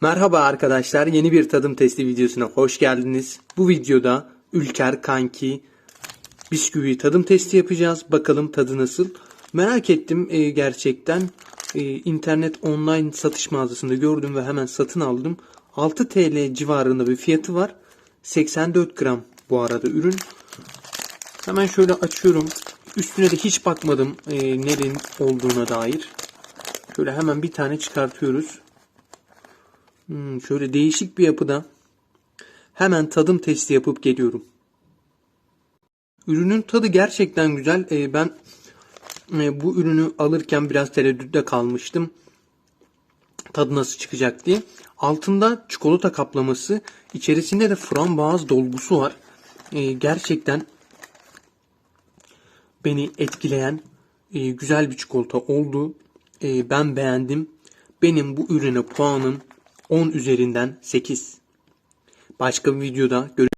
Merhaba arkadaşlar, yeni bir tadım testi videosuna hoş geldiniz. Bu videoda Ülker Kanki bisküvi tadım testi yapacağız. Bakalım tadı nasıl? Merak ettim e, gerçekten. E, internet online satış mağazasında gördüm ve hemen satın aldım. 6 TL civarında bir fiyatı var. 84 gram bu arada ürün. Hemen şöyle açıyorum. Üstüne de hiç bakmadım e, nerenin olduğuna dair. Şöyle hemen bir tane çıkartıyoruz. Hmm, şöyle değişik bir yapıda. Hemen tadım testi yapıp geliyorum. Ürünün tadı gerçekten güzel. Ee, ben e, bu ürünü alırken biraz tereddütte kalmıştım. Tadı nasıl çıkacak diye. Altında çikolata kaplaması, içerisinde de frambuaz dolgusu var. Ee, gerçekten beni etkileyen e, güzel bir çikolata oldu. E, ben beğendim. Benim bu ürüne puanım 10 üzerinden 8. Başka bir videoda görüşürüz.